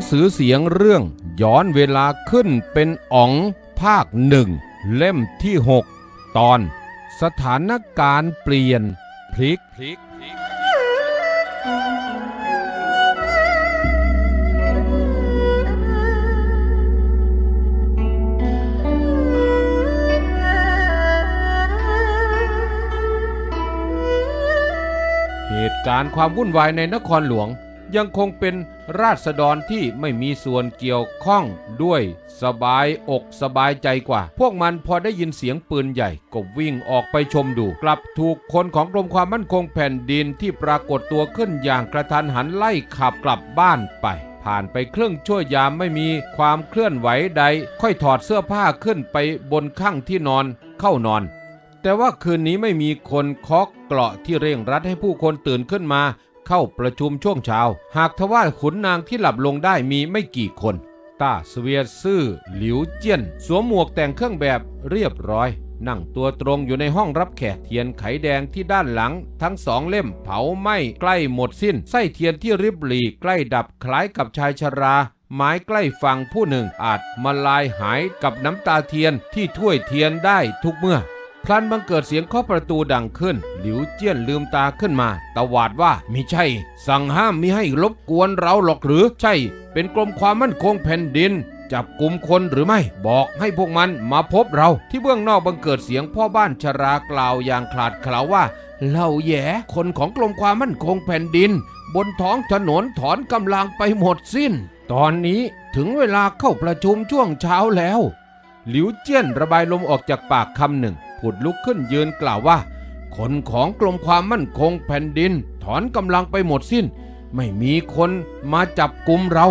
ังสือเสียงเรื่องย้อนเวลาขึ้นเป็นอ๋องภาคหนึ่งเล่มที่ 6 ตอน สถานการณ์เปลี่ยน พลิกพลิกพลิกเหตุการณ์ความวุ่นวายในนครหลวงยังคงเป็น ราษฎรที่ไม่มีส่วนเกี่ยวข้องด้วยสบายอกสบายใจกว่า พวกมันพอได้ยินเสียงปืนใหญ่ก็วิ่งออกไปชมดู กลับถูกคนของกรมความมั่นคงแผ่นดินที่ปรากฏตัวขึ้นอย่างกระทันหันไล่ขับกลับบ้านไปผ่านไปครึ่งชั่วยามไม่มีความเคลื่อนไหวใด ค่อยถอดเสื้อผ้าขึ้นไปบนข้างที่นอนเข้านอน แต่ว่าคืนนี้ไม่มีคนเคาะเกราะที่เร่งรัดให้ผู้คนตื่นขึ้นมา เข้าประชุมช่วงเช้า หากทว่าขุนนางที่หลับลงได้มีไม่กี่คนต้าสเวียซื่อหลิวเจี้ยน สวมหมวกแต่งเครื่องแบบเรียบร้อย นั่งตัวตรงอยู่ในห้องรับแขกเทียนไขแดงที่ด้านหลัง ทั้งสองเล่มเผาไหม้ใกล้หมดสิ้น ไส้เทียนที่ริบหรี่ใกล้ดับคล้ายกับชายชราไม้ใกล้ฝั่งผู้หนึ่งอาจมาลายหายกับน้ำตาเทียนที่ถ้วยเทียนได้ทุกเมื่อ พลันบังเกิดเสียงเคาะประตูดังขึ้น หลิวเจี้ยนลืมตาขึ้นมา ตวาดว่ามิใช่ สั่งห้ามมิให้รบกวนเราหรอกหรือใช่ เป็นกรมความมั่นคงแผ่นดิน จับกลุ่มคนหรือไม่ บอกให้พวกมันมาพบเรา ที่เบื้องนอกบังเกิดเสียงพ่อบ้านชรากล่าวอย่างขลาดเขลาว่าเล่าแย่คนของกรมความมั่นคงแผ่นดิน บนท้องถนนถอนกำลังไปหมดสิ้น ตอนนี้ถึงเวลาเข้าประชุมช่วงเช้าแล้ว หลิวเจี้ยนระบายลมออกจากปากคำหนึ่ง ผุดลุกขึ้นยืนกล่าวว่า คนของกรมความมั่นคงแผ่นดิน ถอนกำลังไปหมดสิ้น ไม่มีคนมาจับกลุ่มเรา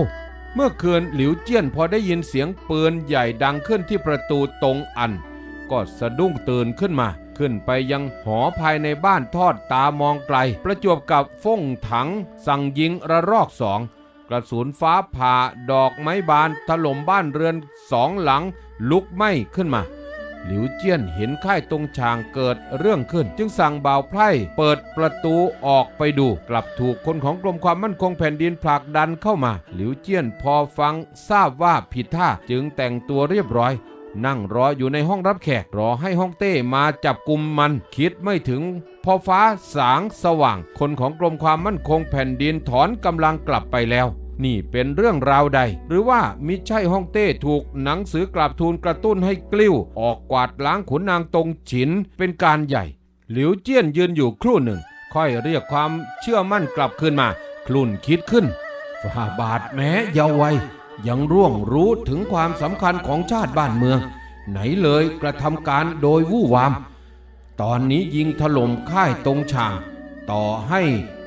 เมื่อคืนหลิวเจี้ยนพอได้ยินเสียงปืนใหญ่ดังขึ้นที่ประตูตรงอัน ก็สะดุ้งตื่นขึ้นมา ขึ้นไปยังหอภายในบ้านทอดตามองไกล ประจวบกับฟ่งถัง สั่งยิงระลอกสองกระสุนฟ้าผ่าดอกไม้บานถล่มบ้านเรือนสองหลังลุกไหม้ขึ้นมา หลิวเจี้ยนเห็นค่ายตรงชางเกิดเรื่องขึ้น จึงสั่งบ่าวไพร่เปิดประตูออกไปดู กลับถูกคนของกรมความมั่นคงแผ่นดินผลักดันเข้ามา หลิวเจี้ยนพอฟังทราบว่าผิดท่าจึงแต่งตัวเรียบร้อยนั่งรออยู่ในห้องรับแขกรอให้ห้องเต้มาจับกลุ่มมัน คิดไม่ถึง พอฟ้าสางสว่าง คนของกรมความมั่นคงแผ่นดินถอนกำลังกลับไปแล้ว นี่เป็นเรื่องราวใด หรือว่ามิใช่ฮ่องเต้ถูกหนังสือกราบทูลกระตุ้นให้กลิ้ว ออกกวาดล้างขุนนางตรงฉินเป็นการใหญ่ หลิวเจี้ยนยืนอยู่ครู่หนึ่ง ค่อยเรียกความเชื่อมั่นกลับคืนมา คลุ่นคิดขึ้นฝ่าบาทแม้เยาว์วัยยังร่วงรู้ถึงความสำคัญของชาติบ้านเมือง ไหนเลยกระทำการโดยวู่วาม ตอนนี้ยิงถล่มค่ายตรงช่าง ต่อให้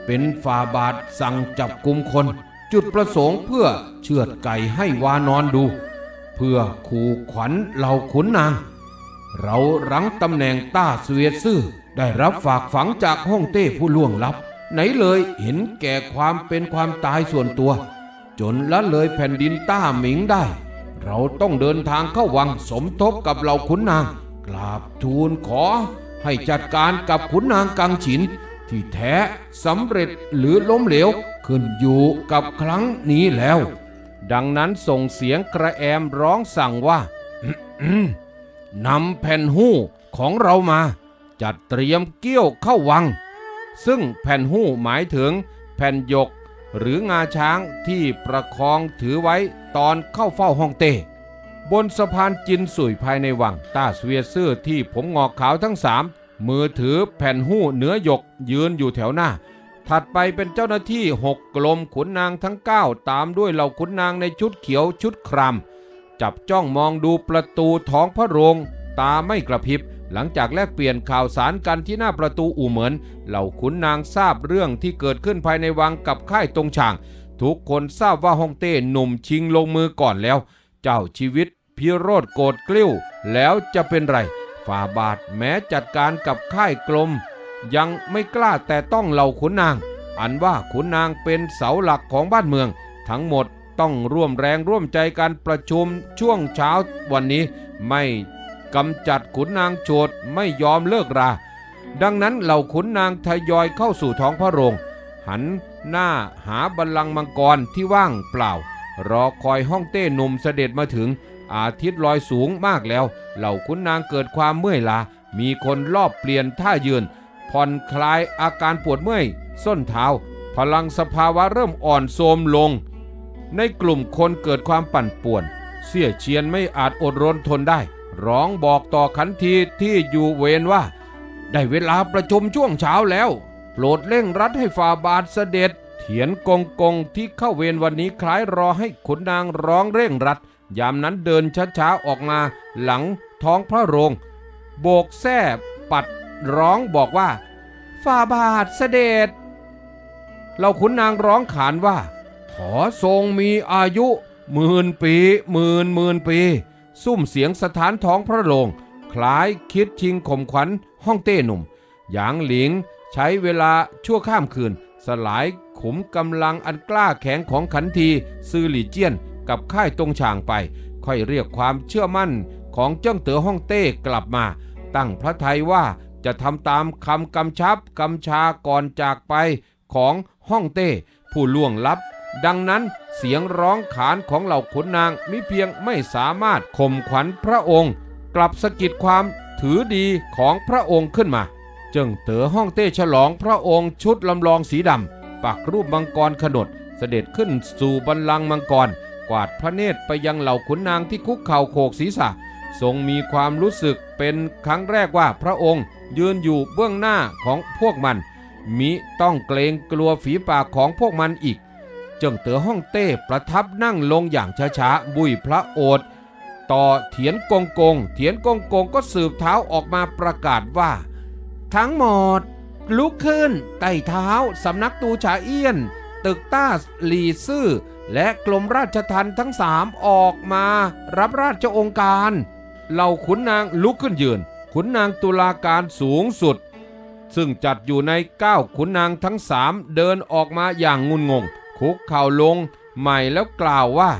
เป็นฟาบาทสั่งจับกลุ่มคน จุดประสงค์เพื่อเชือดไก่ให้วานอนดู เพื่อขู่ขวัญเหล่าขุนนาง เรารั้งตำแหน่งต้าเสวียซื่อได้รับฝากฝังจากฮ่องเต้ผู้ล่วงลับ ไหนเลยเห็นแก่ความเป็นความตายส่วนตัว จนละเลยแผ่นดินต้าหมิงได้ เราต้องเดินทางเข้าวังสมทบกับเหล่าขุนนาง กราบทูลขอให้จัดการกับขุนนางกังฉิน ที่แท้สำเร็จหรือล้มเหลวขึ้นอยู่กับครั้งนี้แล้ว ดังนั้นส่งเสียงกระแอมร้องสั่งว่านำแผ่นหู้ของเรามา จัดเตรียมเกี้ยวเข้าวัง ซึ่งแผ่นหู้หมายถึง แผ่นยกหรืองาช้างที่ประคองถือไว้ตอนเข้าเฝ้าห้องเต้บนสะพานจินสุยภายในวังต้าเสวียซื่อที่ผมงอกขาวทั้งสาม มือถือแผ่นหู้เหนือหยกยืนอยู่แถวหน้า ถัดไปเป็นเจ้าหน้าที่หกกลมขุนนางทั้ง 9 ตามด้วยเหล่าขุนนางในชุดเขียวชุดครามจับจ้องมองดูประตูท้องพระโรง ตาไม่กระพริบ หลังจากแลกเปลี่ยนข่าวสารกันที่หน้าประตูอู่เหมือน เหล่าขุนนางทราบเรื่องที่เกิดขึ้นภายในวังกับค่ายตรงช่าง ทุกคนทราบว่าฮ่องเต้หนุ่มชิงลงมือก่อนแล้ว เจ้าชีวิตพิโรธโกรธกลิ้ว แล้วจะเป็นไร ฝ่าบาทแม้จัดการกับค่ายกลม ยังไม่กล้าแต่ต้องเหล่าขุนนาง อันว่าขุนนางเป็นเสาหลักของบ้านเมือง ทั้งหมดต้องร่วมแรงร่วมใจกันประชุมช่วงเช้าวันนี้ไม่กำจัดขุนนางโฉดไม่ยอมเลิกรา ดังนั้นเหล่าขุนนางทยอยเข้าสู่ท้องพระโรง หันหน้าหาบัลลังก์มังกรที่ว่างเปล่า รอคอยห้องเต้หนุ่มเสด็จมาถึง อาทิตย์ลอยสูงมากแล้ว เหล่าขุนนางเกิดความเมื่อยล้ามีคนรอบเปลี่ยนท่ายืน ผ่อนคลายอาการปวดเมื่อย ส้นเท้า พลังสภาวะเริ่มอ่อนโทรมลง ในกลุ่มคนเกิดความปั่นป่วน เสี่ยเชียนไม่อาจอดรนทนได้ ร้องบอกต่อขันทีที่อยู่เวรว่า ได้เวลาประชุมช่วงเช้าแล้ว โปรดเร่งรัดให้ฝ่าบาทเสด็จเถียนกงกงที่เข้าเวรวันนี้คล้ายรอให้ขุนนางร้องเร่งรัด ยามนั้นเดินช้าๆออกมาหลังท้องพระโรง โบกแส้ปัดร้องบอกว่า ฝ่าบาทเสด็จเราขุนนางร้องขานว่า ขอทรงมีอายุหมื่นปีหมื่นหมื่นปี ซุ่มเสียงสถานท้องพระโรงคล้ายคิดชิงข่มขวัญห้องเต้หนุ่ม หยางหลิงใช้เวลาชั่วข้ามคืน สลายขุมกำลังอันกล้าแข็งของขันทีซือหลี่เจี้ยน กับค่ายตรงช่างไป ค่อยเรียกความเชื่อมั่นของเจ้าเต๋อฮ่องเต้กลับมา ตั้งพระทัยว่าจะทำตามคำกำชับกำชาก่อนจากไปของฮ่องเต้ผู้ล่วงลับ ดังนั้นเสียงร้องขานของเหล่าขุนนางมิเพียงไม่สามารถข่มขวัญพระองค์ กลับสะกิดความถือดีของพระองค์ขึ้นมา เจิงเต๋อฮ่องเต้ฉลองพระองค์ชุดลำลองสีดำปักรูปมังกรขนดเสด็จขึ้นสู่บัลลังก์มังกร วาดพระเนตรไปยังเหล่าขุนนางที่คุกเข่าโขกศีรษะ ทรงมีความรู้สึกเป็นครั้งแรกว่าพระองค์ยืนอยู่เบื้องหน้าของพวกมัน มิต้องเกรงกลัวฝีปากของพวกมันอีก เจิงเต๋อฮ่องเต้ประทับนั่งลงอย่างช้าๆ บุยพระโอษฐ์ต่อเถียนกงกง เถียนกงกงก็สืบเท้าออกมาประกาศว่า ทั้งหมด ลุกขึ้น ไต่เท้าสำนักตูฉาเอี้ยน ตึกต้าหลีซื่อและกรมราชทัณฑ์ทั้งสามออกมารับราชองค์การ เหล่าขุนนางลุกขึ้นยืน ขุนนางตุลาการสูงสุด ซึ่งจัดอยู่ในเก้าขุนนางทั้งสามเดินออกมาอย่างงุนงง คุกเข่าลงใหม่แล้วกล่าวว่า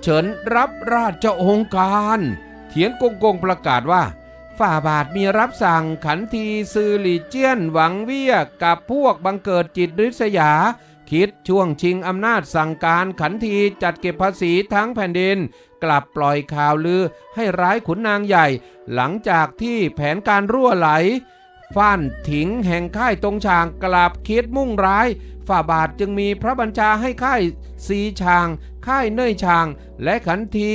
เฉินรับราชองค์การ เถียนกงกงประกาศว่า ฝ่าบาทมีรับสั่งขันทีซือหลีเจี้ยนหวังเวียกับพวกบังเกิดจิตริษยา คิดช่วงชิงอำนาจสั่งการขันทีจัดเก็บภาษีทั้งแผ่นดิน กลับปล่อยข่าวลือให้ร้ายขุนนางใหญ่ หลังจากที่แผนการรั่วไหลฟ้านถิงแห่งค่ายตรงช่างกลับคิดมุ่งร้าย ฝ่าบาทจึงมีพระบัญชาให้ค่ายซีช่าง ค่ายเน่ยช่าง และขันที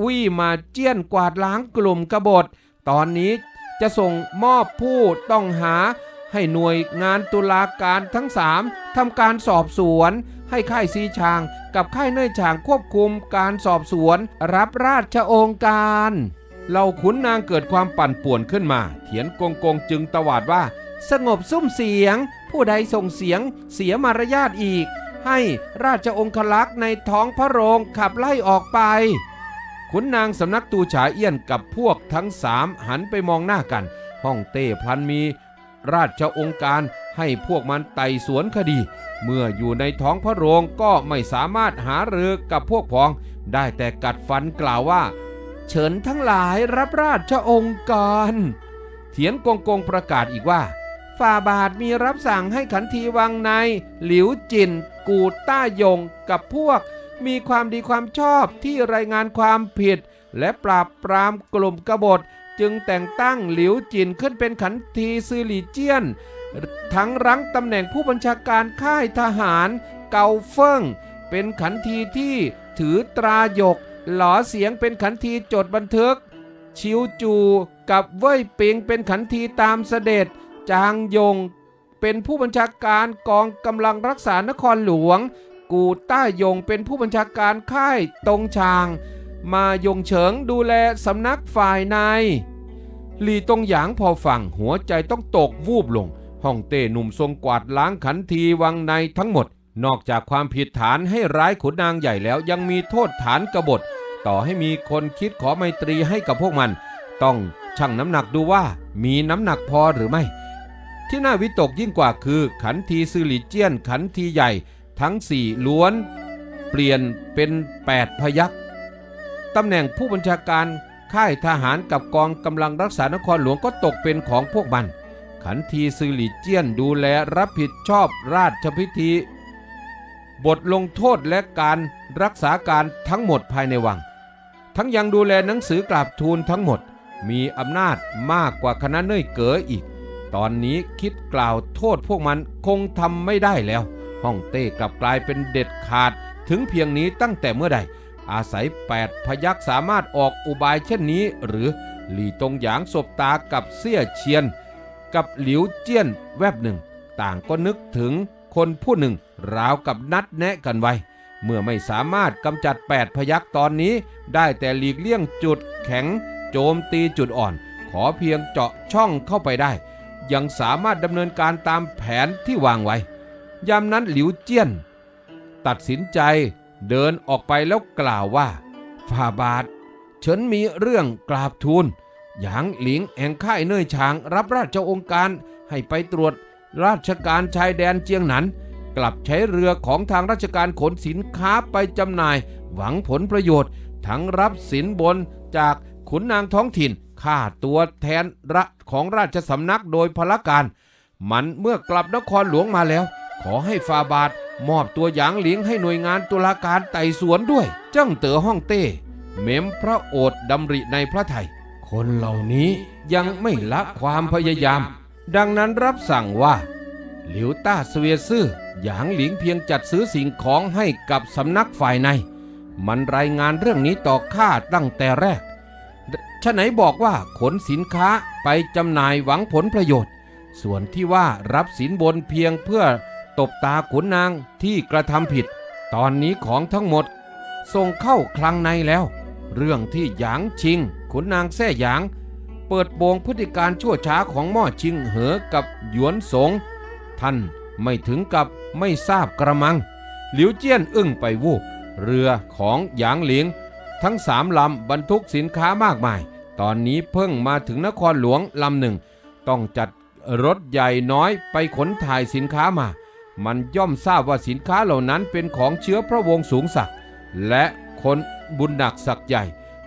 อุ้ยมาเจี้ยนกวาดล้างกลุ่มกบฏ ตอนนี้จะส่งมอบผู้ต้องหา ให้หน่วยงานตุลาการทั้งสามทำการสอบสวน ให้ค่ายซีชางกับค่ายเน่ยช่างควบคุมการสอบสวน รับราชองค์การเหล่าขุนนางเกิดความปั่นป่วนขึ้นมา เถียนกงกงจึงตวาดว่า สงบซุ้มเสียง ผู้ใดส่งเสียงเสียมารยาทอีก ให้ราชองคลักษ์ในท้องพระโรงขับไล่ออกไปขุนนางสำนักตูฉาเอี้ยนกับพวกทั้งสามหันไปมองหน้ากัน ห้องเต้พลันมี ราชองค์การให้พวกมันไต่สวนคดี เมื่ออยู่ในท้องพระโรงก็ไม่สามารถหาเรือกับพวกพ้อง ได้แต่กัดฟันกล่าวว่า เฉินทั้งหลายรับราชองค์การ เถียนกงกงประกาศอีกว่าฝ่าบาทมีรับสั่งให้ขันทีวังใน หลิวจิน กูต้ายงกับพวก มีความดีความชอบที่รายงานความผิด และปราบปรามกลุ่มกบฏ จึงแต่งตั้งหลิวจินขึ้นเป็นขันทีซือหลี่เจี้ยน ทั้งรั้งตำแหน่งผู้บัญชาการค่ายทหารเกาเฟิ่ง เป็นขันทีที่ถือตราหยก หล่อเสียงเป็นขันทีจดบันทึก ชิวจูกับเว่ยปิงเป็นขันทีตามเสด็จ จางยง เป็นผู้บัญชาการกองกำลังรักษานครหลวง กูต้ายงเป็นผู้บัญชาการค่ายตงชาง มายงเฉิงดูแลสำนักฝ่ายใน ลีตงหยางพอฟังหัวใจต้องตกวูบลงห้องเต้หนุ่มทรงกวาดล้างขันทีวังในทั้งหมด นอกจากความผิดฐานให้ร้ายขุนนางใหญ่แล้วยังมีโทษฐานกบฏ ต่อให้มีคนคิดขอไมตรีให้กับพวกมัน ต้องชั่งน้ำหนักดูว่ามีน้ำหนักพอหรือไม่ ที่น่าวิตกยิ่งกว่าคือ ขันทีซือหลีเจี้ยนขันทีใหญ่ ทั้งสี่ล้วน เปลี่ยนเป็น 8 พยักตำแหน่งผู้บัญชาการ ค่ายทหารกับกองกำลังรักษานครหลวงก็ตกเป็นของพวกมัน ขันทีซือหลีเจียนดูแลรับผิดชอบราชพิธี บทลงโทษและการรักษาการทั้งหมดภายในวัง ทั้งยังดูแลหนังสือกราบทูลทั้งหมด มีอำนาจมากกว่าคณะเน่ยเก๋ออีก ตอนนี้คิดกล่าวโทษพวกมันคงทำไม่ได้แล้วฮ่องเต้กลับกลายเป็นเด็ดขาดถึงเพียงนี้ตั้งแต่เมื่อใด อาศัยแปดพยักสามารถออกอุบายเช่นนี้ หรือหลี่ตงหยางสบตากับเสี่ยเชียน กับหลิวเจี้ยนแวบหนึ่ง ต่างก็นึกถึงคนผู้หนึ่งราวกับนัดแนะกันไว้ เมื่อไม่สามารถกำจัดแปดพยักตอนนี้ ได้แต่หลีกเลี่ยงจุดแข็ง โจมตีจุดอ่อน ขอเพียงเจาะช่องเข้าไปได้ ยังสามารถดำเนินการตามแผนที่วางไว้ยามนั้นหลิวเจี้ยน ตัดสินใจ เดินออกไปแล้วกล่าวว่าฝ่าบาทฉันมีเรื่องกราบทูลหยางหลิงแห่งค่ายเน่ยฉางรับราชองค์การให้ไปตรวจราชการชายแดนเจียงหนันกลับใช้เรือของทางราชการขนสินค้าไปจำหน่าย หวังผลประโยชน์ ทั้งรับสินบนจากขุนนางท้องถิ่นค่าตัวแทนระของราชสำนักโดยพละการ มันเมื่อกลับนครหลวงมาแล้ว ขอให้ฟาบาท มอบตัวหยางหลิงให้หน่วยงานตุลาการไต่สวนด้วยเจ้างเต๋อฮ่องเต้ เม้มพระโอษฐ์ดำริในพระไทย คนเหล่านี้ยังไม่ละความพยายาม ดังนั้นรับสั่งว่า หลิวต้าสเวียซื่อหยางหลิงเพียงจัดซื้อสิ่งของให้กับสำนักฝ่ายใน มันรายงานเรื่องนี้ต่อข้าตั้งแต่แรกฉะไหนบอกว่าขนสินค้าไปจำหน่ายหวังผลประโยชน์ ส่วนที่ว่ารับสินบนเพียงเพื่อ ตบตาขุนนางที่กระทำผิด ตอนนี้ของทั้งหมดส่งเข้าคลังในแล้ว เรื่องที่หยางชิง ขุนนางแท่หยาง เปิดโปงพฤติการชั่วช้าของหม่อชิงเหอกับหยวนสง ท่านไม่ถึงกับไม่ทราบกระมัง หลิวเจี้ยนอึ้งไปวูบเรือของหยางหลิง ทั้งสามลำบรรทุกสินค้ามากมาย ตอนนี้เพิ่งมาถึงนครหลวงลำหนึ่ง ต้องจัดรถใหญ่น้อยไปขนถ่ายสินค้ามา มันย่อมทราบว่าสินค้าเหล่านั้นเป็นของเชื้อพระวงศ์สูงศักดิ์และคนบุญหนักศักดิ์ใหญ่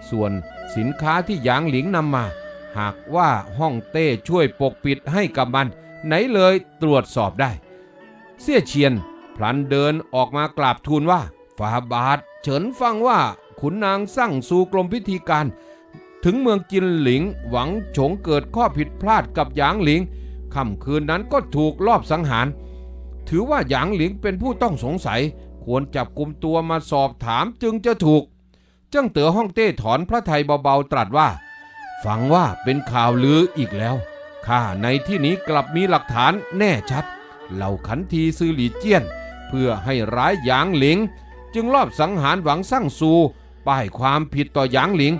ส่วนสินค้าที่หยางหลิงนำมา หากว่าห้องเต้ช่วยปกปิดให้กับมัน ไหนเลยตรวจสอบได้ เสี่ยเชียนพลันเดินออกมากราบทูลว่าฝาบาทเฉินฟังว่าขุนนางสั่งสู่กรมพิธีการ ถึงเมืองจินหลิงหวังฉงเกิดข้อผิดพลาดกับหยางหลิงค่ำคืนนั้นก็ถูกลอบสังหาร ถือว่าหยางหลิงเป็นผู้ต้องสงสัย ควรจับกลุ่มตัวมาสอบถามจึงจะถูก เจ้างเต๋อฮ่องเต้ถอนพระไทยเบาๆตรัสว่า ฟังว่าเป็นข่าวลืออีกแล้วข้าในที่นี้กลับมีหลักฐานแน่ชัด เหล่าขันทีซือหลีเจี้ยน เพื่อให้ร้ายหยางหลิง จึงลอบสังหารหวังสร้างซูป้ายความผิดต่อหยางหลิง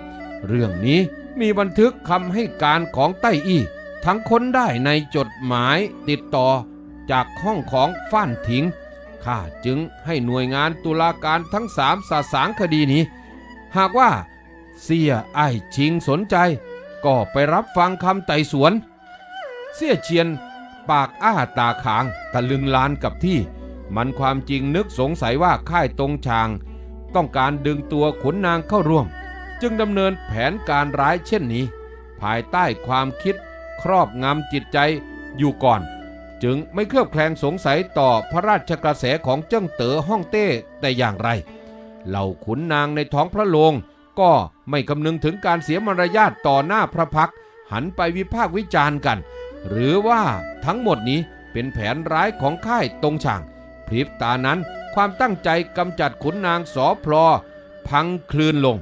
เรื่องนี้มีบันทึกคำให้การของไต้อี้ทั้งค้นได้ในจดหมายติดต่อ จากห้องของฟ้านถิงข้าจึงให้หน่วยงานตุลาการทั้งสามสาสางคดีนี้ หากว่าเสียไอายชิงสนใจ ก็ไปรับฟังคำไต่สวน เสี่ยเชียนปากอ้าตาขางตะลึงลานกับที่ มันความจริงนึกสงสัยว่าค่ายตรงชาง ต้องการดึงตัวขุนนางเข้าร่วม จึงดำเนินแผนการร้ายเช่นนี้ ภายใต้ความคิดครอบงำจิตใจอยู่ก่อน จึงไม่เคลือบแคลงสงสัยต่อพระราชกระแสของเจิ้งเต๋อฮ่องเต้แต่อย่างไร เหล่าขุนนางในท้องพระโรงก็ไม่คำนึงถึงการเสียมารยาทต่อหน้าพระพักหันไปวิพากษ์วิจารณ์กัน หรือว่าทั้งหมดนี้เป็นแผนร้ายของค่ายตรงช่าง พริบตานั้นความตั้งใจกำจัดขุนนางสอพลอพังคลืนลง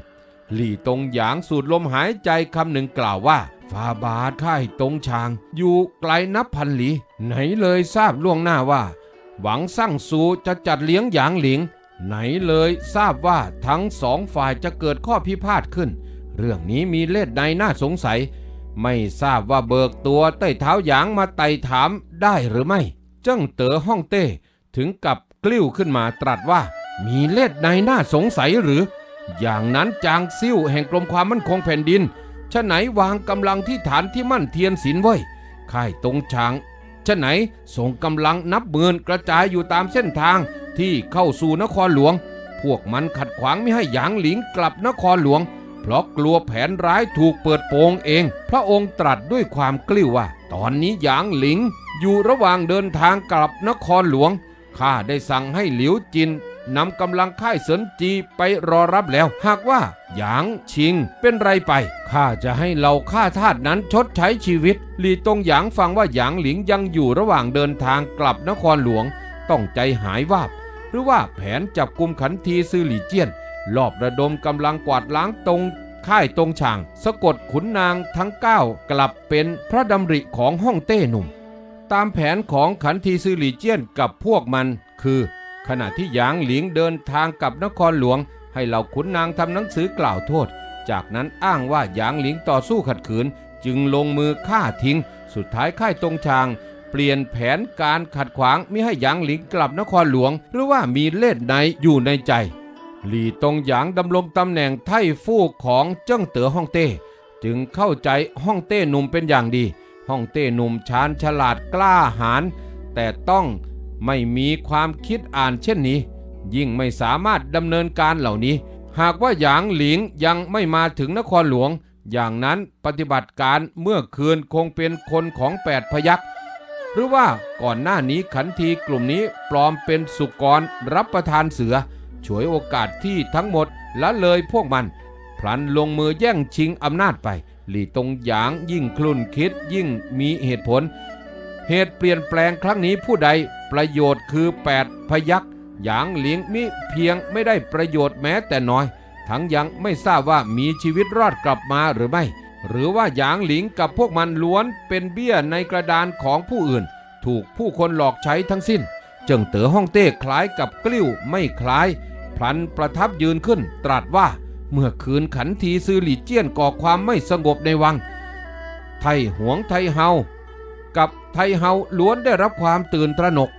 หลี่ตรงหยางสูดลมหายใจคำหนึ่งกล่าวว่า ฟาบาทค่ายตรงชาง อยู่ไกลนับพันหลี ไหนเลยทราบล่วงหน้าว่า หวังสร้างซูจะจัดเลี้ยงหยางหลิง ไหนเลยทราบว่าทั้งสองฝ่ายจะเกิดข้อพิพาทขึ้น เรื่องนี้มีเล่ดในน่าสงสัย ไม่ทราบว่าเบิกตัวเต้เท้าหยางมาไต่ถามได้หรือไม่ เจ้างเต๋อฮ่องเต้ ถึงกับกลิ้วขึ้นมาตรัสว่า มีเล่ดในน่าสงสัยหรือ อย่างนั้นจางซิ่วแห่งกรมความมั่นคงแผ่นดิน ฉะไหนวางกำลังที่ฐานที่มั่นเทียนศิลไว้ค่ายตรงชางฉะไหนส่งกำลังนับหมื่นกระจายอยู่ตามเส้นทางที่เข้าสู่นครหลวง พวกมันขัดขวางไม่ให้หยางหลิงกลับนครหลวง เพราะกลัวแผนร้ายถูกเปิดโปงเอง พระองค์ตรัสด้วยความกลิ้วว่า ตอนนี้หยางหลิงอยู่ระหว่างเดินทางกลับนครหลวงข้าได้สั่งให้หลิวจิน นำกำลังค่ายเสินจีไปรอรับแล้ว หากว่าหยางชิงเป็นไรไปข้าจะให้เหล่าข้าทาสนั้นชดใช้ชีวิต หลีตงหยางฟังว่าหยางหลิงยังอยู่ระหว่างเดินทางกลับนครหลวง ต้องใจหายวาบ หรือว่าแผนจับกลุ่มขันทีซือหลี่เจี้ยนรอบระดมกำลังกวาดล้างตรงค่ายตรงช่าง สะกดขุนนางทั้งเก้ากลับเป็นพระดำริของฮ่องเต้หนุ่ม ตามแผนของขันทีซือหลี่เจี้ยนกับพวกมันคือ ขณะที่หยางหลิงเดินทางกับนครหลวง ให้เหล่าขุนนางทำหนังสือกล่าวโทษ จากนั้นอ้างว่าหยางหลิงต่อสู้ขัดขืน จึงลงมือฆ่าทิ้ง สุดท้ายค่ายตรงชาง เปลี่ยนแผนการขัดขวางไม่ให้หยางหลิงกลับนครหลวง หรือว่ามีเล่ห์ในอยู่ในใจ หลี่ตงหยางดำรงตำแหน่งไท่ฟู่ของเจิ้งเต๋อฮ่องเต้ จึงเข้าใจฮ่องเต้หนุ่มเป็นอย่างดีฮ่องเต้หนุ่มชาญฉลาดกล้าหาญแต่ต้อง ไม่มีความคิดอ่านเช่นนี้ ยิ่งไม่สามารถดำเนินการเหล่านี้ หากว่าหยางหลิงยังไม่มาถึงนครหลวง อย่างนั้นปฏิบัติการเมื่อคืนคงเป็นคนของแปดพยักษ์หรือว่าก่อนหน้านี้ขันทีกลุ่มนี้ปลอมเป็นสุกรรับประทานเสือ ฉวยโอกาสที่ทั้งหมดละเลยพวกมัน พลันลงมือแย่งชิงอำนาจไป หลี่ตงหยางยิ่งคลุ่นคิดยิ่งมีเหตุผล เหตุเปลี่ยนแปลงครั้งนี้ผู้ใด ประโยชน์คือ 8 พยักหยางหลิงมิเพียงไม่ได้ประโยชน์แม้แต่น้อย ทั้งยังไม่ทราบว่ามีชีวิตรอดกลับมาหรือไม่ หรือว่าหยางหลิงกับพวกมันล้วนเป็นเบี้ยในกระดานของผู้อื่น ถูกผู้คนหลอกใช้ทั้งสิ้นจิงเต๋อฮ่องเต้คล้ายกับกลิ้วไม่คล้าย พลันประทับยืนขึ้นตรัสว่าเมื่อคืนขันทีซือหลีเจี้ยนก่อความไม่สงบในวัง ไทหวงไทเฮา กับไทเฮาล้วนได้รับความตื่นตระหนก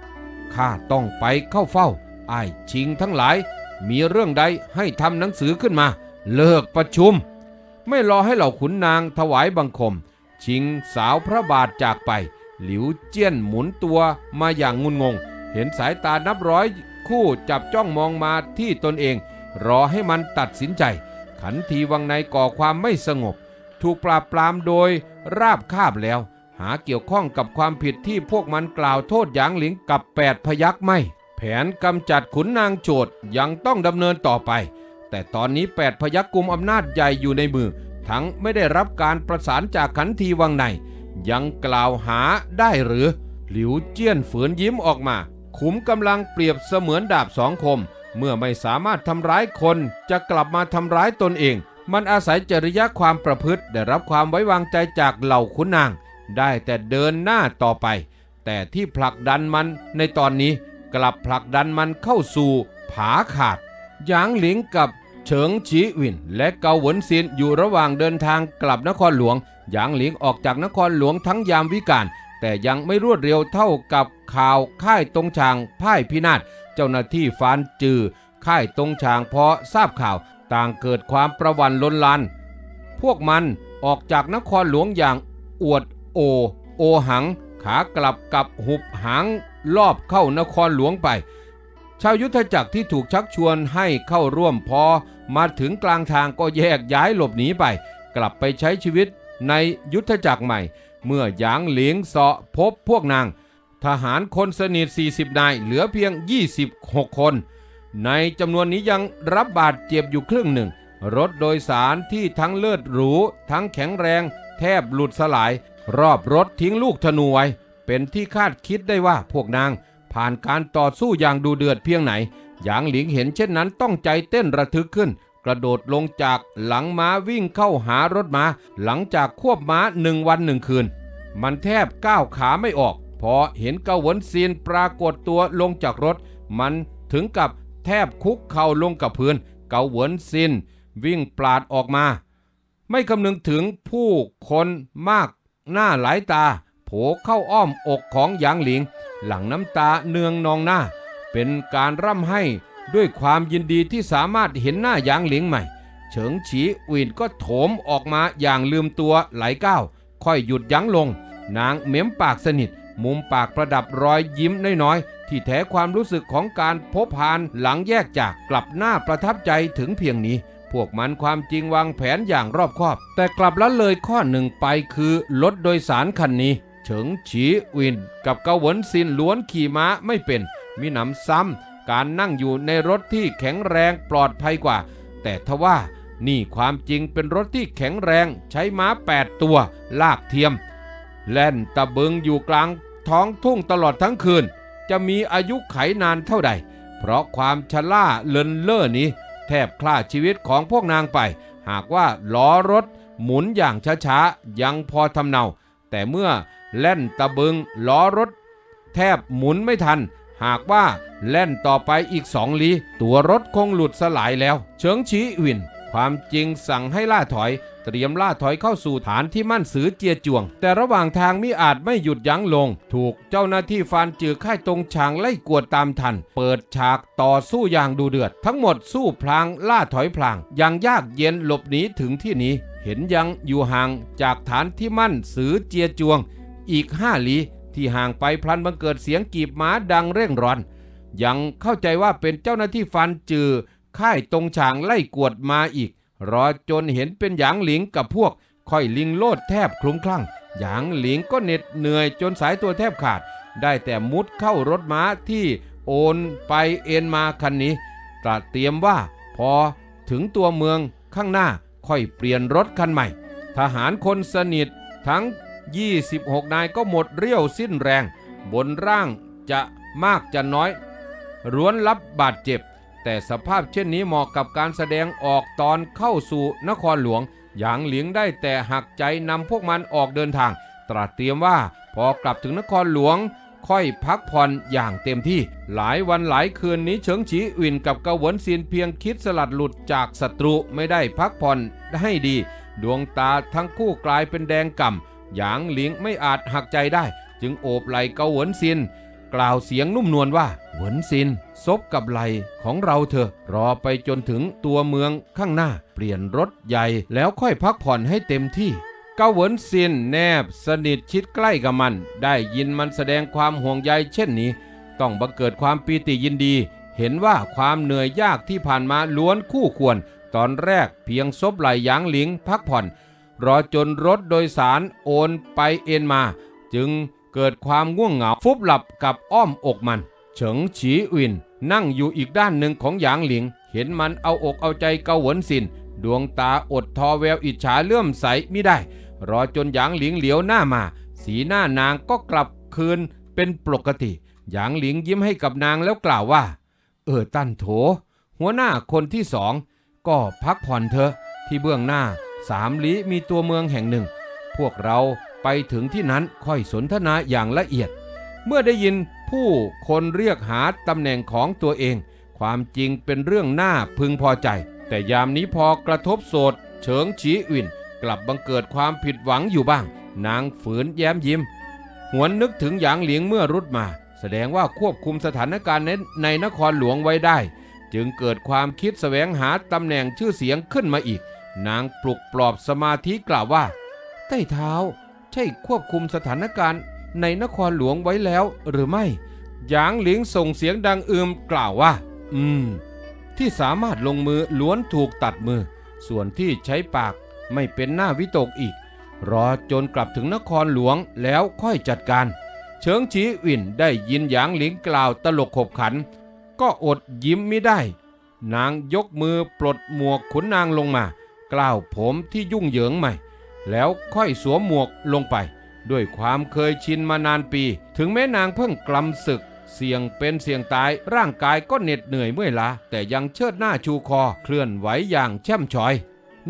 ข้าต้องไปเข้าเฝ้าไอ้ชิงทั้งหลาย มีเรื่องใดให้ทำหนังสือขึ้นมา เลิกประชุม ไม่รอให้เหล่าขุนนางถวายบังคม ชิงสาวพระบาทจากไป หลิวเจี้ยนหมุนตัวมาอย่างงุนงง เห็นสายตานับร้อยคู่จับจ้องมองมาที่ตนเอง รอให้มันตัดสินใจ ขันทีวังในก่อความไม่สงบ ถูกปราบปรามโดยราบคาบแล้ว หาเกี่ยวข้องกับความผิดที่พวกมันกล่าวโทษหยางหลิงกับแปดพยักไม่ แผนกำจัดขุนนางโจดยังต้องดำเนินต่อไป แต่ตอนนี้แปดพยักกุมอำนาจใหญ่อยู่ในมือ ทั้งไม่ได้รับการประสานจากขันทีวังใน ยังกล่าวหาได้หรือ หลิวเจี้ยนฝืนยิ้มออกมา ขุมกำลังเปรียบเสมือนดาบสองคม เมื่อไม่สามารถทำร้ายคน จะกลับมาทำร้ายตนเอง มันอาศัยจริยะความประพฤติได้รับความไว้วางใจจากเหล่าขุนนาง ได้แต่เดินหน้าต่อไป แต่ที่ผลักดันมันในตอนนี้กลับผลักดันมันเข้าสู่ผาขาดหยางหลิงกับเฉิงฉีวิน และเกาหวนซินอยู่ระหว่างเดินทางกลับนครหลวงหยางหลิงออกจากนครหลวงทั้งยามวิกาลแต่ยังไม่รวดเร็วเท่ากับข่าวค่ายตรงชางพ่ายพินาศเจ้าหน้าที่ฟานจือ ค่ายตรงชางพอทราบข่าวต่างเกิดความประวันล้นลาน พวกมันออกจากนครหลวงอย่างอวด โอ โอหัง ขากลับกับหุบหางรอบเข้านครหลวงไป ชาวยุทธจักรที่ถูกชักชวนให้เข้าร่วมพอ มาถึงกลางทางก็แยกย้ายหลบหนีไป กลับไปใช้ชีวิตในยุทธจักรใหม่ เมื่อหยางเหลียงเสาะพบพวกนาง ทหารคนสนิท 40 นายเหลือเพียง 26 คน ในจำนวนนี้ยังรับบาดเจ็บอยู่ครึ่งหนึ่ง รถโดยสารที่ทั้งเลิศหรู ทั้งแข็งแรง แทบหลุดสลาย รอบรถทิ้งลูกธนูไว้ เป็นที่คาดคิดได้ว่าพวกนางผ่านการต่อสู้อย่างดูเดือดเพียงไหน หยางหลิงเห็นเช่นนั้นต้องใจเต้นระทึกขึ้น กระโดดลงจากหลังม้าวิ่งเข้าหารถม้า หลังจากควบม้าหนึ่งวันหนึ่งคืน มันแทบก้าวขาไม่ออก พอเห็นเกาหวนซีนปรากฏตัวลงจากรถ มันถึงกับแทบคุกเข่าลงกับพื้น เกาหวนซิน วิ่งปลาดออกมา ไม่คำนึงถึงผู้คนมาก หน้าหลายตา โผเข้าอ้อมอกของหยางหลิง หลังน้ำตาเนืองนองหน้า เป็นการร่ำให้ด้วยความยินดีที่สามารถเห็นหน้าหยางหลิงใหม่ เฉิงฉีอินก็โถมออกมาอย่างลืมตัวหลายก้าว ค่อยหยุดยั้งลง นางเม้มปากสนิท มุมปากประดับรอยยิ้มน้อยๆ ที่แท้ความรู้สึกของการพบพานหลังแยกจากกลับหน้าประทับใจถึงเพียงนี้ พวกมันความจริงวางแผนอย่างรอบคอบ แต่กลับละเลยข้อหนึ่งไปคือรถโดยสารคันนี้เฉิงฉีอิน กับเกาหวนซินล้วนขี่ม้าไม่เป็น มีหนำซ้ำการนั่งอยู่ในรถที่แข็งแรงปลอดภัยกว่า แต่ทว่านี่ความจริงเป็นรถที่แข็งแรงใช้ม้า 8 ตัว ลากเทียม แล่นตะบึงอยู่กลางท้องทุ่งตลอดทั้งคืน จะมีอายุไขนานเท่าใด เพราะความชะล่าเลินเล่อนี้ แทบคล่าชีวิตของพวกนางไป หากว่าล้อรถหมุนอย่างช้าๆ ยังพอทำเนา แต่เมื่อแล่นตะบึงล้อรถ แทบหมุนไม่ทัน หากว่าแล่นต่อไปอีกสองลี ตัวรถคงหลุดสลายแล้ว เฉิงชีวิน ความจริงสั่งให้ล่าถอย เตรียมล่าถอยเข้าสู่ฐานที่มั่นสือเจียจวง แต่ระหว่างทางมิอาจไม่หยุดยั้งลง ถูกเจ้าหน้าที่ฟานจือค่ายตรงฉางไล่กวดตามทัน เปิดฉากต่อสู้อย่างดูเดือด ทั้งหมดสู้พลางล่าถอยพลางอย่างยากเย็นหลบหนีถึงที่นี้ เห็นยังอยู่ห่างจากฐานที่มั่นสือเจียจวง อีกห้าลี้ที่ห่างไปพลันบังเกิดเสียงกีบม้าดังเร่งร้อน ยังเข้าใจว่าเป็นเจ้าหน้าที่ฟันจือ ค่ายตรงฉางไล่กวดมาอีก รอจนเห็นเป็นหยางหลิงกับพวกค่อยลิงโลดแทบคลุ้มคลั่ง หยางหลิงก็เหน็ดเหนื่อยจนสายตัวแทบขาด ได้แต่มุดเข้ารถม้าที่โอนไปเอ็นมาคันนี้ตระเตรียมว่าพอถึงตัวเมืองข้างหน้าค่อยเปลี่ยนรถคันใหม่ ทหารคนสนิททั้ง 26 นายก็หมดเรี่ยวสิ้นแรง บนร่างจะมากจะน้อยร้วนรับบาดเจ็บ แต่สภาพเช่นนี้เหมาะกับการแสดงออกตอนเข้าสู่นครหลวง หยางเหลียงได้แต่หักใจนำพวกมันออกเดินทาง ตรัสเตรียมว่าพอกลับถึงนครหลวง ค่อยพักผ่อนอย่างเต็มที่ หลายวันหลายคืนนี้เฉิงฉีอินกับเกาหวนซินเพียงคิดสลัดหลุดจากศัตรูไม่ได้พักผ่อนให้ดี ดวงตาทั้งคู่กลายเป็นแดงก่ำหยางหลิงไม่อาจหักใจได้ จึงโอบไหลเกาหวนซิน กล่าวเสียงนุ่มนวลว่าเหวินซินซบกับไหลของเราเถอะ รอไปจนถึงตัวเมืองข้างหน้า เปลี่ยนรถใหญ่แล้วค่อยพักผ่อนให้เต็มที่เกาเหวินซินแนบสนิทชิดใกล้กับมัน ได้ยินมันแสดงความห่วงใยเช่นนี้ ต้องบังเกิดความปีติยินดี เห็นว่าความเหนื่อยยากที่ผ่านมาล้วนคู่ควร ตอนแรกเพียงซบไหลยางหลิงพักผ่อน รอจนรถโดยสารโอนไปเอ็นมา จึง เกิดความง่วงเหงาฟุบหลับกับอ้อมอกมัน เฉิงฉีอินนั่งอยู่อีกด้านหนึ่งของหยางหลิง เห็นมันเอาอกเอาใจเกาหวนสิน ดวงตาอดทอแววอิจฉาเลื่อมใสไม่ได้ รอจนหยางหลิงเหลียวหน้ามา สีหน้านางก็กลับคืนเป็นปกติ หยางหลิงยิ้มให้กับนางแล้วกล่าวว่า เออตั้นโถ หัวหน้าคนที่สองก็พักผ่อนเถอะที่เบื้องหน้าสามลี้มีตัวเมืองแห่งหนึ่ง พวกเรา ไปถึงที่นั้นค่อยสนทนาอย่างละเอียด เมื่อได้ยินผู้คนเรียกหาตำแหน่งของตัวเอง ความจริงเป็นเรื่องน่าพึงพอใจ แต่ยามนี้พอกระทบโสดเฉิงฉีอิ่นกลับบังเกิดความผิดหวังอยู่บ้าง นางฝืนแย้มยิ้ม หวนนึกถึงหยางเหลียงเมื่อรุดมา แสดงว่าควบคุมสถานการณ์ในนครหลวงไว้ได้ จึงเกิดความคิดแสวงหาตำแหน่งชื่อเสียงขึ้นมาอีก นางปลุกปลอบสมาธิกล่าวว่า ใต้เท้า ใช่ควบคุมสถานการณ์ในนครหลวงไว้แล้วหรือไม่หยางหลิงส่งเสียงดังอืมกล่าวว่า อืม ที่สามารถลงมือล้วนถูกตัดมือ ส่วนที่ใช้ปากไม่เป็นหน้าวิตกอีก รอจนกลับถึงนครหลวงแล้วค่อยจัดการ เฉิงฉีอินได้ยินหยางหลิงกล่าวตลกขบขัน ก็อดยิ้มไม่ได้ นางยกมือปลดหมวกขุนนางลงมา กล่าวผมที่ยุ่งเหยิงใหม่ แล้วค่อยสวมหมวกลงไป ด้วยความเคยชินมานานปี ถึงแม้นางเพิ่งกลำศึก เสี่ยงเป็นเสี่ยงตายร่างกายก็เหน็ดเหนื่อยเมื่อยล้าแต่ยังเชิดหน้าชูคอเคลื่อนไหวอย่างแช่มชอย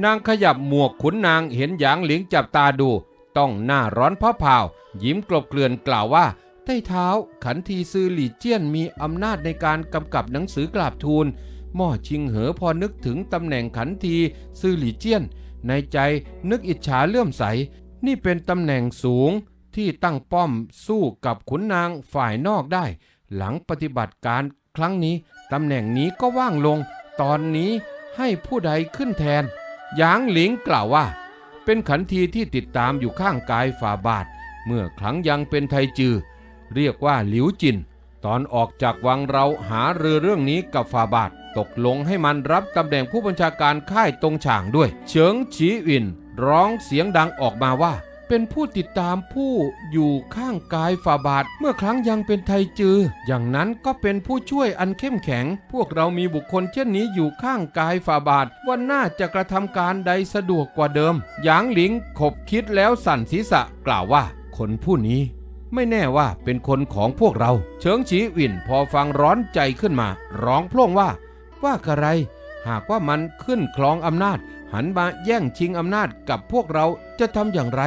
นางขยับหมวกขุนนางเห็นหยางหลิงจับตาดู ต้องหน้าร้อนเพราะเผายิ้มกลบเกลื่อนกล่าวว่าใต้เท้าขันทีซือหลี่เจี้ยนมีอำนาจในการกำกับหนังสือกราบทูลหม่อชิงเหอพอนึกถึงตำแหน่งขันทีซือหลี่เจี้ยน ในใจนึกอิจฉาเลื่อมใส นี่เป็นตำแหน่งสูงที่ตั้งป้อมสู้กับขุนนางฝ่ายนอกได้ หลังปฏิบัติการครั้งนี้ตำแหน่งนี้ก็ว่างลง ตอนนี้ให้ผู้ใดขึ้นแทน หยางหลิงกล่าวว่า เป็นขันทีที่ติดตามอยู่ข้างกายฝ่าบาท เมื่อครั้งยังเป็นไทจือ เรียกว่าหลิวจิน ตอนออกจากวังเราหาเรือเรื่องนี้กับฝ่าบาท ตกลงให้มันรับตำแหน่งผู้บัญชาการค่ายตรงฉางด้วย เฉิงฉีอิน ร้องเสียงดังออกมาว่า เป็นผู้ติดตามผู้อยู่ข้างกายฝ่าบาท เมื่อครั้งยังเป็นไทจือ อย่างนั้นก็เป็นผู้ช่วยอันเข้มแข็ง พวกเรามีบุคคลเช่นนี้อยู่ข้างกายฝ่าบาทวันหน้าจะกระทำการใดสะดวกกว่าเดิม หยางหลิงขบคิดแล้วสั่นศีรษะกล่าวว่า คนผู้นี้ไม่แน่ว่าเป็นคนของพวกเรา เฉิงฉีหวินพอฟังร้อนใจขึ้นมา ร้องพล่งว่า ว่ากระไร หากว่ามันขึ้นครองอำนาจ หันมาแย่งชิงอำนาจกับพวกเราจะทำอย่างไร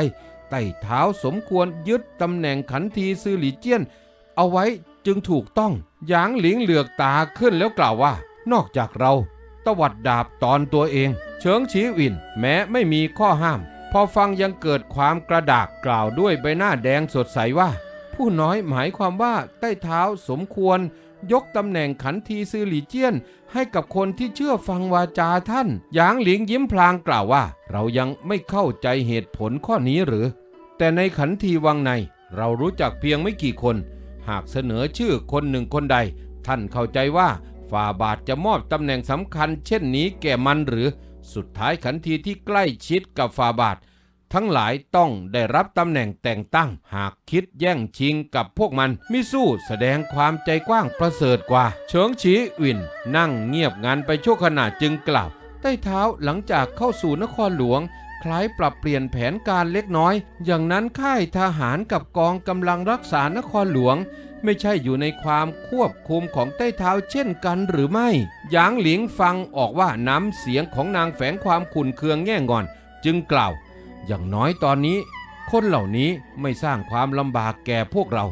ไต่เท้าสมควรยึดตำแหน่งขันทีซือหลีเจี้ยน เอาไว้จึงถูกต้องหยางหลิงเหลือกตาขึ้นแล้วกล่าวว่า นอกจากเรา ตวัดดาบตอนตัวเอง เฉิงฉีวิน แม้ไม่มีข้อห้าม พอฟังยังเกิดความกระดากกล่าวด้วยใบหน้าแดงสดใสว่า ผู้น้อยหมายความว่าใต้เท้าสมควรยกตำแหน่งขันทีซือหลีเจี้ยน ให้กับคนที่เชื่อฟังวาจาท่านหยางหลิงยิ้มพลางกล่าวว่า เรายังไม่เข้าใจเหตุผลข้อนี้หรือ แต่ในขันทีวังใน เรารู้จักเพียงไม่กี่คน หากเสนอชื่อคนหนึ่งคนใด ท่านเข้าใจว่าฝ่าบาทจะมอบตำแหน่งสำคัญ เช่นนี้แก่มันหรือ สุดท้ายขันทีที่ใกล้ชิดกับฝ่าบาท ทั้งหลายต้องได้รับตำแหน่งแต่งตั้ง หากคิดแย่งชิงกับพวกมัน มิสู้แสดงความใจกว้างประเสริฐกว่า เฉิงฉีอินนั่งเงียบงันไปชั่วขณะจึงกล่าวใต้เท้าหลังจากเข้าสู่นครหลวง คล้ายปรับเปลี่ยนแผนการเล็กน้อย อย่างนั้นค่ายทหารกับกองกำลังรักษานครหลวง ไม่ใช่อยู่ในความควบคุมของใต้เท้าเช่นกันหรือไม่หยางหลิงฟังออกว่าน้ำเสียงของนางแฝงความขุนเคืองแง่งอน จึงกล่าว อย่างน้อยตอนนี้ คนเหล่านี้ไม่สร้างความลำบากแก่พวกเรา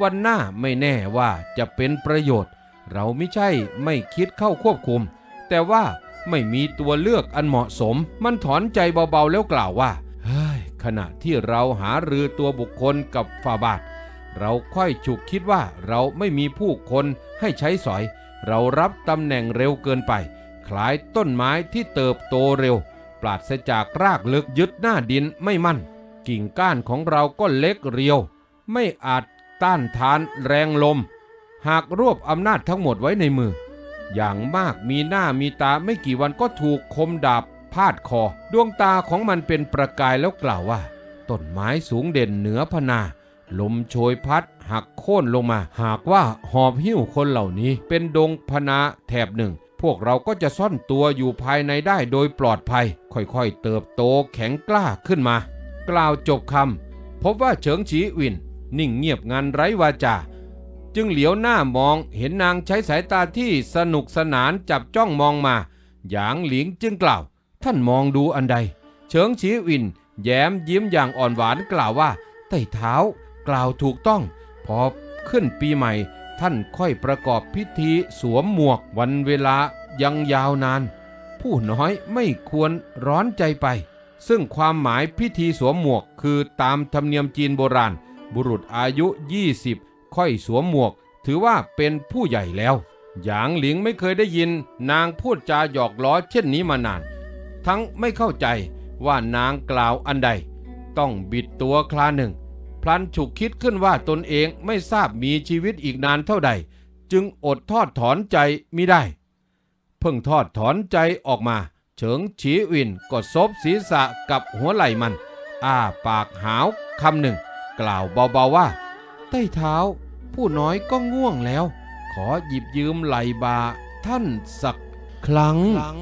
วันหน้าไม่แน่ว่าจะเป็นประโยชน์ เราไม่ใช่ไม่คิดเข้าควบคุม แต่ว่าไม่มีตัวเลือกอันเหมาะสม มันถอนใจเบาๆแล้วกล่าวว่าเฮ้ยขณะที่เราหารือตัวบุคคลกับฝ่าบาท เราค่อยฉุกคิดว่าเราไม่มีผู้คนให้ใช้สอย เรารับตำแหน่งเร็วเกินไป คล้ายต้นไม้ที่เติบโตเร็ว ปราศจากรากลึกยึดหน้าดินไม่มั่น กิ่งก้านของเราก็เล็กเรียว ไม่อาจต้านทานแรงลม หากรวบอำนาจทั้งหมดไว้ในมือ อย่างมากมีหน้ามีตาไม่กี่วันก็ถูกคมดาบพาดคอ ดวงตาของมันเป็นประกายแล้วกล่าวว่าต้นไม้สูงเด่นเหนือพนา ลมโชยพัดหักโค่นลงมา หากว่าหอบหิ้วคนเหล่านี้เป็นดงพนาแถบหนึ่ง พวกเราก็จะซ่อนตัวอยู่ภายในได้โดยปลอดภัย ค่อยๆ เติบโตแข็งกล้าขึ้นมา กล่าวจบคำพบว่าเฉิงฉีอิน นิ่งเงียบงันไร้วาจา จึงเหลียวหน้ามองเห็นนางใช้สายตาที่สนุกสนานจับจ้องมองมา หยางหลิงจึงกล่าว ท่านมองดูอันใด เฉิงฉีอิน แย้มยิ้มอย่างอ่อนหวานกล่าวว่าใต้เท้ากล่าวถูกต้อง พอขึ้นปีใหม่ ท่านค่อยประกอบพิธีสวมหมวกวันเวลายังยาวนาน ผู้น้อยไม่ควรร้อนใจไป ซึ่งความหมายพิธีสวมหมวกคือตามธรรมเนียมจีนโบราณ บุรุษอายุ 20 ค่อยสวมหมวก ถือว่าเป็นผู้ใหญ่แล้ว หยางหลิงไม่เคยได้ยินนางพูดจาหยอกล้อเช่นนี้มานาน ทั้งไม่เข้าใจว่านางกล่าวอันใด ต้องบิดตัวคลาหนึ่ง พลันฉุกคิดขึ้นว่าตนเองไม่ทราบมีชีวิตอีกนานเท่าใด จึงอดทอดถอนใจมิได้ เพิ่งทอดถอนใจออกมา เฉิงฉีวินก็ซบศีรษะกับหัวไหล่มัน อ้าปากหาวคำหนึ่ง กล่าวเบาๆว่า ใต้เท้า ผู้น้อยก็ง่วงแล้ว ขอหยิบยืมไหล่บาท่านสักครั้งครั้ง